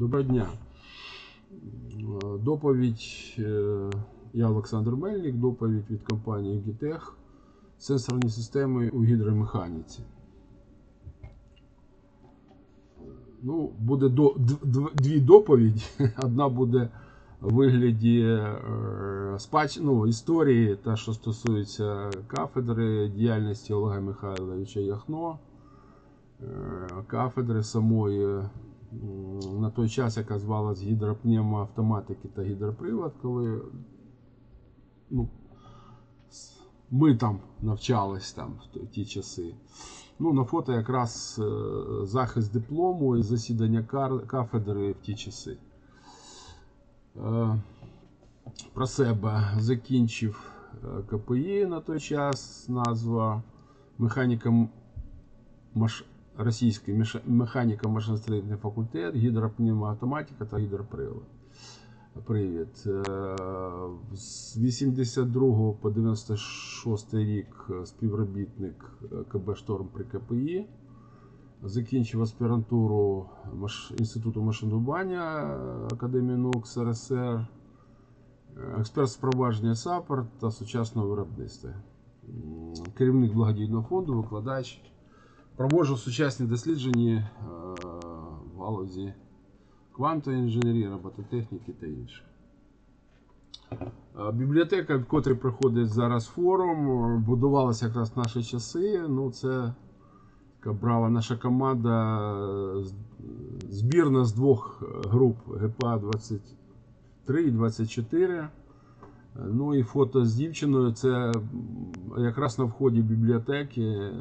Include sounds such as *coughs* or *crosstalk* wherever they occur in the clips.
Доброго дня. Доповідь, е, я Олександр Мельник, доповідь від компанії Гітех. Сенсорні системи у гідромеханіці. Ну, буде до, дві доповіді. *laughs* Одна буде в вигляді е, спадщ... ну, історії, та, що стосується кафедри діяльності Олега Михайловича Яхно, е, кафедри самої на той час, яка звалась гідропневмоавтоматики та гідропривод, коли ну, ми там навчались там в ті часи. Ну, на фото якраз е, захист диплому і засідання кафедри в ті часи. Е, Про себе закінчив е, КПІ на той час, назва механіка. Російський механіко-машиностроїтний факультет, гідропневмоавтоматика та гідропривод. Привід. Е, З 82 по 96 рік співробітник КБ Шторм при КПІ. Закінчив аспірантуру Інституту машинобудування е, Академії наук СРСР, е, експерт з впровадження САПР та сучасного виробництва. Керівник благодійного фонду, викладач. Проводжу сучасні дослідження е, в галузі квантової інженерії, робототехніки та інше. Е, Бібліотека, в котрій проходить зараз форум, е, будувалася якраз в наші часи. Ну, це така брава наша команда, збірна з двох груп ГПА 23 і 24. Ну і фото з дівчиною це якраз на вході бібліотеки, е,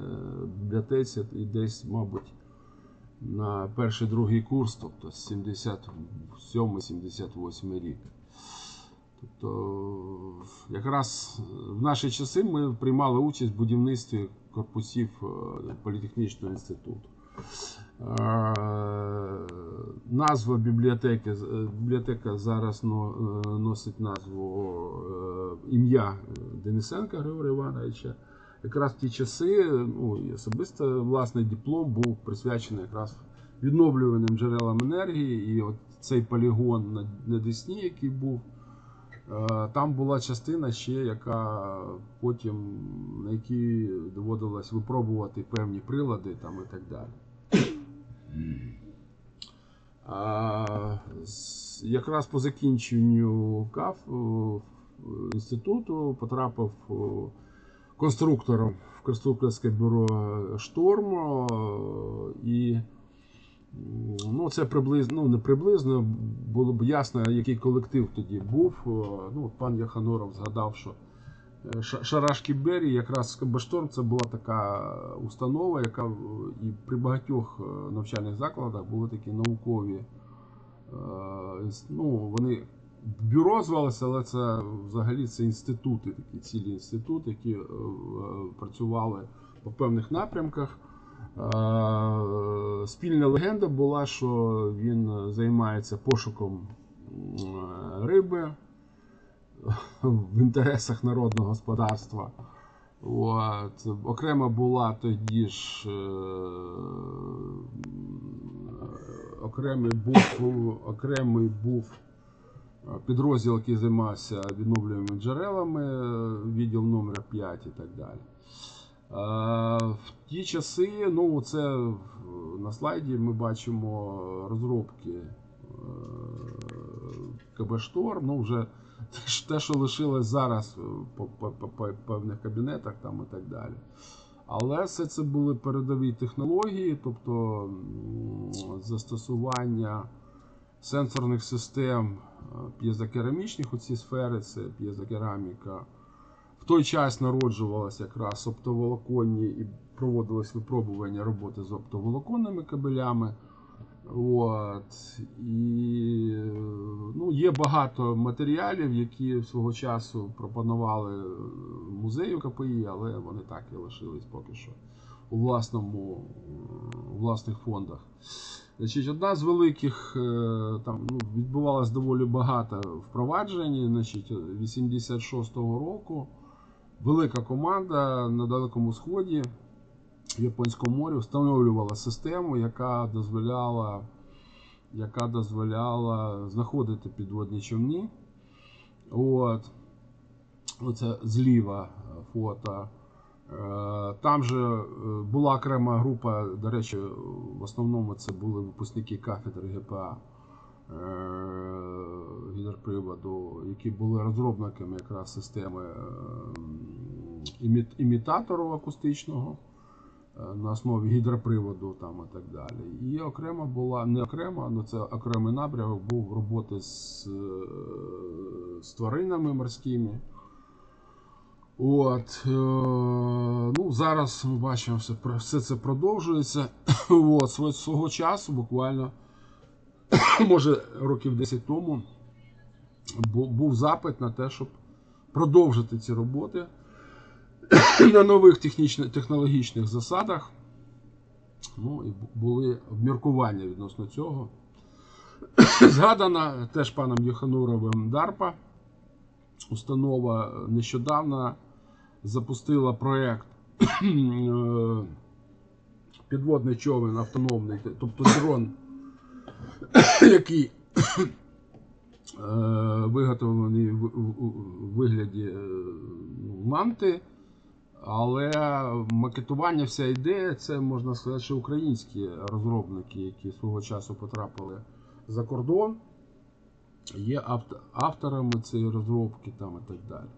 бібліотеці і десь, мабуть, на перший другий курс, тобто 77-78 рік. Тобто, якраз в наші часи ми приймали участь в будівництві корпусів е, політехнічного інституту. Е, Назва бібліотеки, е, бібліотека зараз е, носить назву ім'я Денисенка Григорія Івановича. Якраз в ті часи ну, особисто власний диплом був присвячений якраз відновлюваним джерелам енергії. І от цей полігон на, на Десні, який був, там була частина ще, яка потім на якій доводилось випробувати певні прилади там, і так далі. А, якраз по закінченню КАФ інституту потрапив конструктором в конструкторське бюро Шторм. І ну, це приблизно, ну не приблизно, було б ясно, який колектив тоді був. Ну, пан Яханоров згадав, що е, Шарашки Бері, якраз Кабашторм це була така установа, яка е, і при багатьох е, навчальних закладах були такі наукові. е, Ну, вони бюро звалося, але це взагалі це інститути, такі цілі інститути, які е, е, працювали по певних напрямках. Е, Спільна легенда була, що він займається пошуком риби в інтересах народного господарства. От. Окремо була тоді ж е, окремий був, окремий був підрозділ, який займався відновлюваними джерелами, відділ номер 5 і так далі. Е, В ті часи, ну це на слайді ми бачимо розробки е, КБ Шторм, ну вже *laughs* те, що- лишилось зараз е, по, певних кабінетах там і так далі. Але все це були передові технології, тобто застосування сенсорних систем е, п'єзокерамічних у ці сфери, це п'єзокераміка. В той час народжувалися якраз оптоволоконні і проводилось випробування роботи з оптоволоконними кабелями. От. І ну, є багато матеріалів, які свого часу пропонували е, музею КПІ, але вони так і лишились поки що у власному, е, у власних фондах. Значить, одна з великих е, там ну, відбувалось доволі багато впроваджень. Значить, 86-го року велика команда на Далекому Сході в Японському морі встановлювала систему, яка дозволяла яка дозволяла знаходити підводні човни. От. Оце зліва фото. Е, Там же е, була окрема група, до речі, в основному це були випускники кафедри ГПА е, гідроприводу, які були розробниками якраз системи е, імітатору акустичного на основі гідроприводу там і так далі. І окремо була, не окремо, але це окремий напрямок був роботи з, е, з тваринами морськими. От, е, ну, зараз ми бачимо, все, все це продовжується. *coughs* От, свого часу, буквально, *coughs* може, років 10 тому, був запит на те, щоб продовжити ці роботи *coughs* на нових технологічних засадах. Ну, і були обміркування відносно цього. *coughs* Згадана теж паном Єхануровим Дарпа. Установа нещодавно запустила проєкт е, підводний човен автономний, тобто дрон, *coughs* який е, виготовлений в вигляді е, ну, манти. Але макетування вся ідея, це можна сказати, що українські розробники, які свого часу потрапили за кордон, є авторами цієї розробки там і так далі.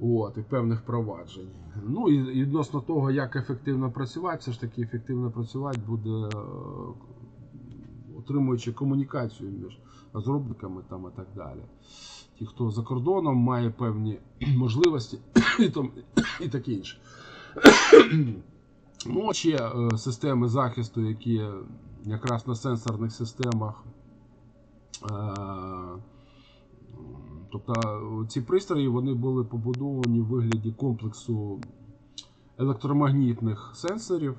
От, і певних проваджень. Ну і відносно того, як ефективно працювати, все ж таки ефективно працювати буде е, отримуючи комунікацію між розробниками там і так далі. Ті, хто за кордоном має певні *clears throat* можливості *clears throat* і, там, *clears throat* і таке інше. Ну, ще е, системи захисту, які якраз на сенсорних системах. е, Тобто ці пристрої вони були побудовані в вигляді комплексу електромагнітних сенсорів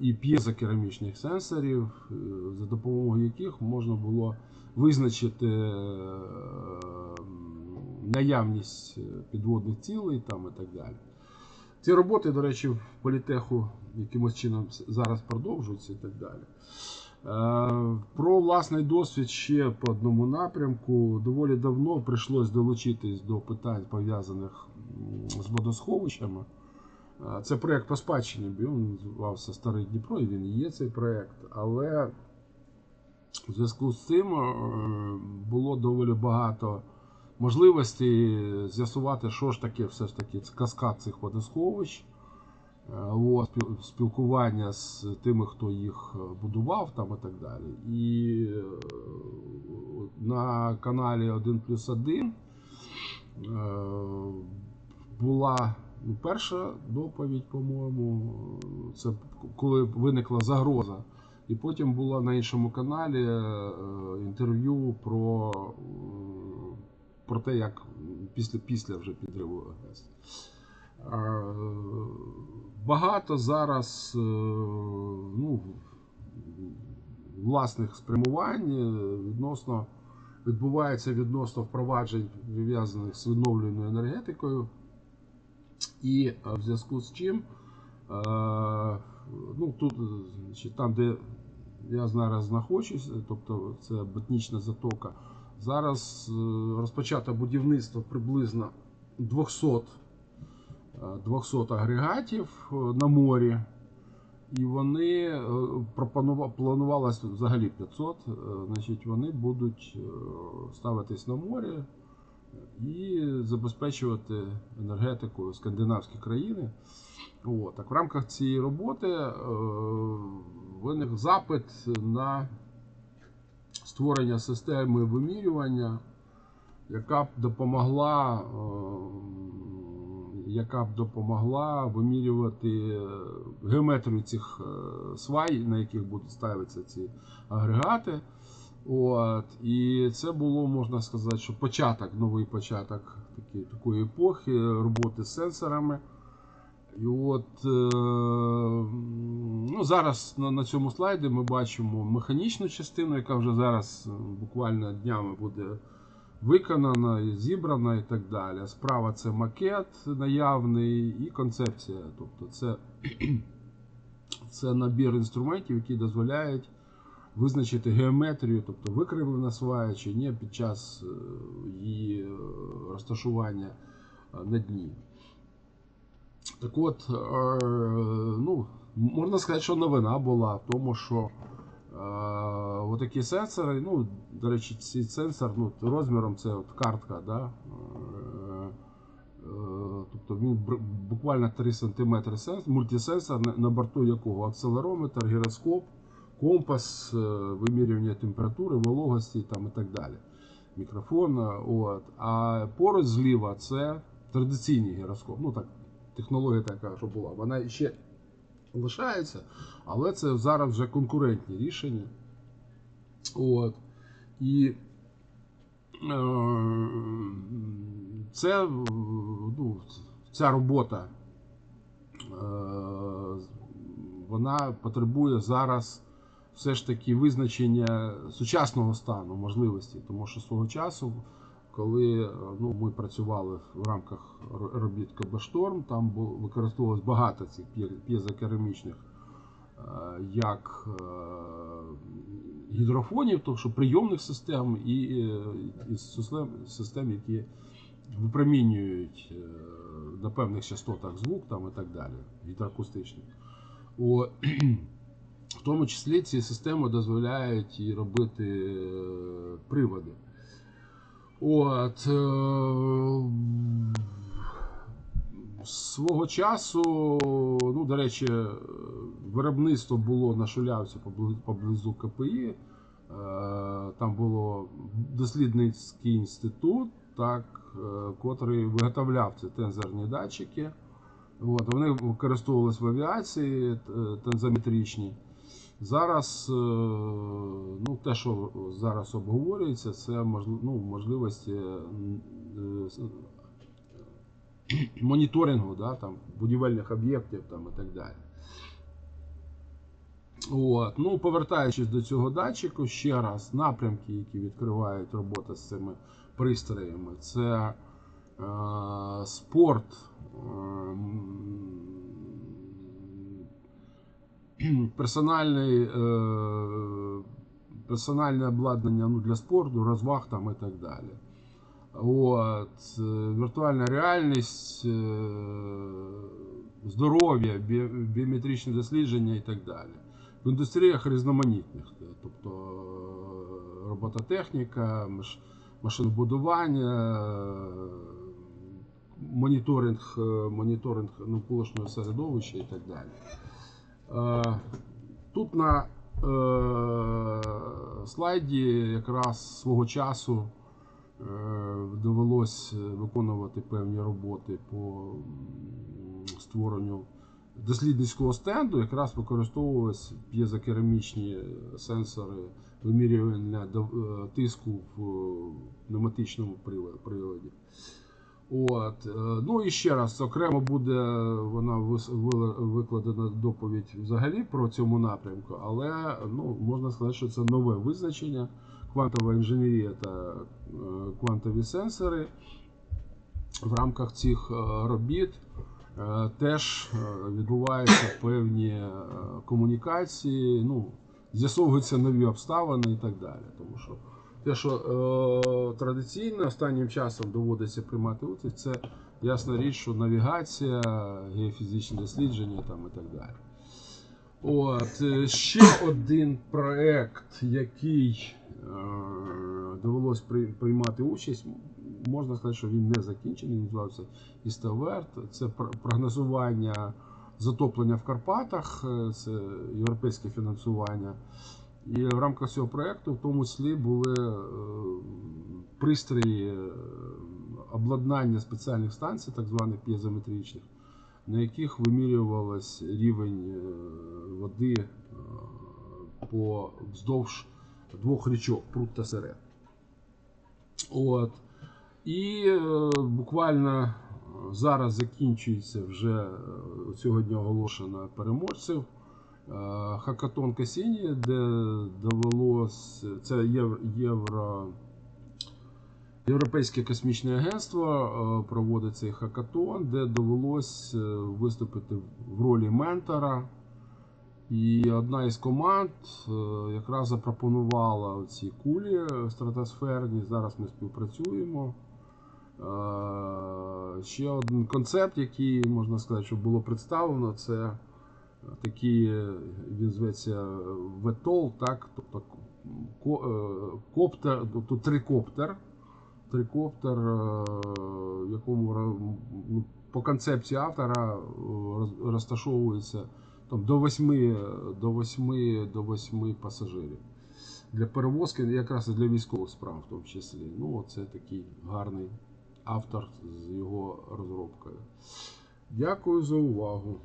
і п'єзокерамічних сенсорів, е, за допомогою яких можна було визначити е, наявність підводних цілей там і так далі. Ці роботи, до речі, в політеху якимось чином зараз продовжуються і так далі. Е, Про власний досвід ще по одному напрямку. Доволі давно прийшлось долучитись до питань, пов'язаних з водосховищами. Це проєкт по спадщині, він називався Старий Дніпро, і він є цей проєкт. Але в зв'язку з цим е, було доволі багато можливостей з'ясувати, що ж таке все ж таки каскад цих водосховищ. Е, спілкування з тими, хто їх е, будував там і так далі. І на каналі 1 плюс 1 була перша доповідь, по-моєму, це коли виникла загроза. І потім було на іншому каналі е, інтерв'ю про, е, про те, як після, після вже підриву АГС. Е, Багато зараз ну, власних спрямувань відносно відбувається відносно впроваджень, пов'язаних з відновленою енергетикою. І е, в зв'язку з чим, е, ну, тут, е, значить, там, де я зараз знаходжусь, тобто це ботнічна затока, зараз розпочато будівництво приблизно 200 е, 200 агрегатів на морі. І вони планувалось взагалі 500. е, Значить, вони будуть ставитись на морі і забезпечувати енергетику скандинавські країни. От. Так, в рамках цієї роботи е, виник запит на створення системи вимірювання, яка б допомогла, е, яка б допомогла вимірювати геометрію цих е, свай, на яких будуть ставитися ці агрегати. От, і це було, можна сказати, що початок, новий початок такі, такої епохи роботи з сенсорами. І от е, ну, зараз на, на цьому слайді ми бачимо механічну частину, яка вже зараз е, буквально днями буде виконана, і зібрана і так далі. Справа це макет наявний і концепція. Тобто це, *clears throat* це набір інструментів, які дозволяють визначити геометрію, тобто викривлена свая чи ні під час е, її е, розташування е, на дні. Так от, ну, можна сказати, що новина була в тому, що отакі сенсори, ну, до речі, цей сенсор ну, розміром це от картка, да? тобто він буквально 3 см сенс, мультисенсор, на борту якого акселерометр, гіроскоп, компас, е, вимірювання температури, вологості там, і так далі. Мікрофон. От. А поруч зліва це традиційний гіроскоп. Ну так, технологія така, що була. Вона ще лишається, але це зараз вже конкурентні рішення. От. І е, це е, ну, ця робота е, вона потребує зараз все ж таки визначення сучасного стану можливості, тому що свого часу, коли е, ну, ми працювали в рамках робіт КБ-Шторм, там використовувалось багато цих п'є- п'єзокерамічних е, як е, гідрофонів, тобто прийомних систем і, і систем, які випромінюють на певних частотах звук там і так далі, гідроакустичних. В тому числі ці системи дозволяють і робити е, приводи. От, е, свого часу, ну, до речі, е, виробництво було на Шулявці поблизу КПІ. Там було дослідницький інститут, так, котрий виготовляв ці тензорні датчики. От, вони використовувалися в авіації тензометричні. Зараз е, ну, те, що зараз обговорюється, це ну, можливості е, е, моніторингу да, там, будівельних об'єктів там, і так далі. От. Ну, повертаючись до цього датчику, ще раз, напрямки, які відкривають робота з цими пристроями, це е, спорт, ем, *clears throat* персональний, е, персональне обладнання ну, для спорту, розваг там і так далі. От, е, віртуальна реальність, е, здоров'я, бі- біометричне дослідження і так далі. В індустріях різноманітних, е, тобто робототехніка, маш- машинобудування, моніторинг, моніторинг навколишнього середовища і так далі. Е, Тут на е, слайді якраз свого часу е, довелось виконувати певні роботи по створенню дослідницького стенду, якраз використовувалися п'єзокерамічні сенсори вимірювання тиску в пневматичному приладі. От. е, Ну і ще раз, окремо буде вона викладена доповідь взагалі про цьому напрямку, але ну, можна сказати, що це нове визначення. Квантова інженерія та е, квантові сенсори в рамках цих е, робіт теж відбуваються певні комунікації, ну, з'ясовуються нові обставини і так далі. Тому що те, що е, традиційно останнім часом доводиться приймати участь, це ясна річ, що навігація, геофізичні дослідження там, і так далі. От, е, ще один проект, який е, довелось при, приймати участь, можна сказати, що він не закінчений, він називався Іставерт. Це прогнозування затоплення в Карпатах, е, це європейське фінансування. І в рамках цього проєкту в тому числі були е, пристрої е, обладнання спеціальних станцій, так званих п'єзометричних, на яких вимірювалось рівень е, води по вздовж двох річок Прут та Серед. От. І буквально зараз закінчується вже сьогодні оголошено переможців. Е, Хакатон Касіні, де довелось це євро, євро Європейське космічне агентство е, проводить цей хакатон, де довелось е, виступити в ролі ментора І одна із команд якраз запропонувала ці кулі стратосферні. Зараз ми співпрацюємо. Ще один концепт, який можна сказати, що було представлено, це такий, е, він зветься VTOL, так? Тобто е, коптер, тобто трикоптер. Трикоптер, е, в якому ну, по концепції автора е, розташовується там, до 8, до 8, до 8 пасажирів. Для перевозки якраз і для військових справ в тому числі. Ну, це такий гарний автор з його розробкою. Дякую за увагу.